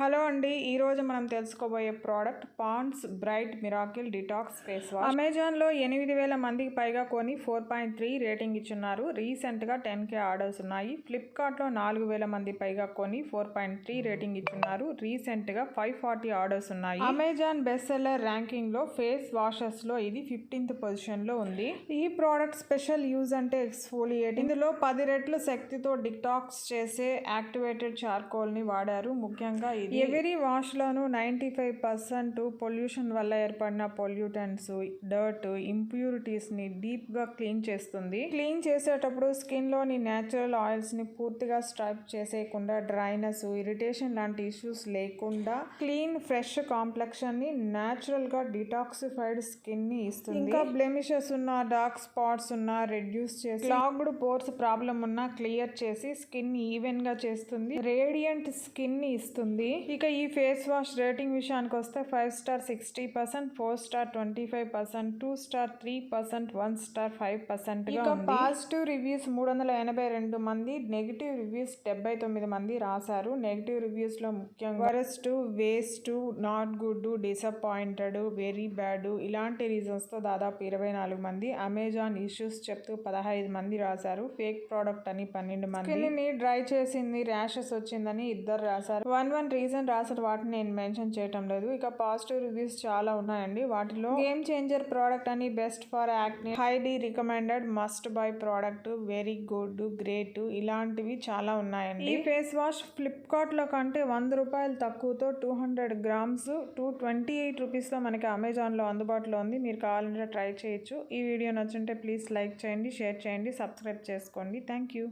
Hello అండి ఈరోజు మనం తెలుసుకోబోయే product Pond's bright miracle detox face wash. అమెజాన్లో ఎనిమిది వేల మందికి పైగా కొని ఫోర్ పాయింట్ త్రీ రేటింగ్ ఇచ్చున్నారు. రీసెంట్గా టెన్ కే ఆర్డర్స్ ఉన్నాయి. ఫ్లిప్కార్ట్లో నాలుగు వేల మంది పైగా కొని ఫోర్ పాయింట్ త్రీ రేటింగ్ ఇచ్చున్నారు. రీసెంట్గా ఫైవ్ ఫార్టీ ఆర్డర్స్ ఉన్నాయి. అమెజాన్ బెస్ట్ సెల్లర్ ర్యాంకింగ్లో ఫేస్ వాషెస్లో ఇది ఫిఫ్టీన్త్ పొజిషన్లో ఉంది. ఈ ప్రోడక్ట్ స్పెషల్ యూజ్ అంటే ఎక్స్ఫోలియేట్ ఇందులో పది రెట్లు శక్తితో డిటాక్స్ చేసే యాక్టివేటెడ్ చార్కోల్ని వాడారు. ముఖ్యంగా ఇది ఎవరీ వాష్లోను నైంటీ ఫైవ్ పర్సెంట్ పొల్యూషన్ వల్ల ఏర్పడిన పొల్యూటెంట్స్ డర్ట్ ఇంప్యూరిటీస్ని డీప్గా క్లీన్ చేస్తుంది. క్లీన్ చేసేటప్పుడు స్కిన్లోని న్యాచురల్ నేచురల్ పూర్తిగా స్ట్రైప్ చేసేయకుండా డ్రైనెస్ ఇరిటేషన్ లాంటి ఇష్యూస్ లేకుండా క్లీన్ ఫ్రెష్ కాంప్లెక్షన్ని ని డిటాక్సిఫైడ్ స్కిన్ని ఇస్తుంది. ఇంకా బ్లెమిషెస్ ఉన్న డార్క్ స్పాట్స్ ఉన్న రెడ్యూస్ చేసి క్లాగ్డ్ పోర్స్ ప్రాబ్లం ఉన్న క్లియర్ చేసి స్కిన్ ఈవెన్గా చేస్తుంది. రేడియంట్ స్కిన్ని ఇస్తుంది. ఇక ఈ ఫేస్ వాష్ రేటింగ్ విషయానికి వస్తే five star sixty percent four star twenty five percent two star three percent one star five percent ఇక పాజిటివ్ రివ్యూస్ మూడు వందల ఎనభై రెండు మంది నెగిటివ్ రివ్యూస్ డెబ్బై తొమ్మిది మంది రాశారు. నెగిటివ్ రివ్యూస్లో ముఖ్యంగా worst waste not good disappointed very bad ఇలాంటి రీజన్స్తో దాదాపు ఇరవై నాలుగు మంది అమెజాన్ ఇష్యూస్ చెప్తూ పదహైదు మంది రాశారు. ఫేక్ ప్రోడక్ట్ అని పన్నెండు మంది. డ్రై చేసింది ర్యాషెస్ వచ్చిందని ఇద్దరు రాశారు. వన్ వన్ రీజన్ రాసిన వాటిని నేను మెన్షన్ చేయటం లేదు. ఇక పాజిటివ్ రివ్యూస్ చాలా ఉన్నాయండి. వాటిలో గేమ్ చేంజర్ ప్రోడక్ట్ అని best for acne highly recommended must buy product very good great ఇలాంటివి చాలా ఉన్నాయండి. ఈ ఫేస్ వాష్ ఫ్లిప్కార్ట్లో కంటే వంద రూపాయలు తక్కువతో two hundred grams two twenty eight రూపీస్లో మనకి అమెజాన్లో అందుబాటులో ఉంది. మీరు కావాలంటే ట్రై చేయొచ్చు. ఈ వీడియో నచ్చుంటే ప్లీజ్ లైక్ చేయండి షేర్ చేయండి సబ్స్క్రైబ్ చేసుకోండి. Thank you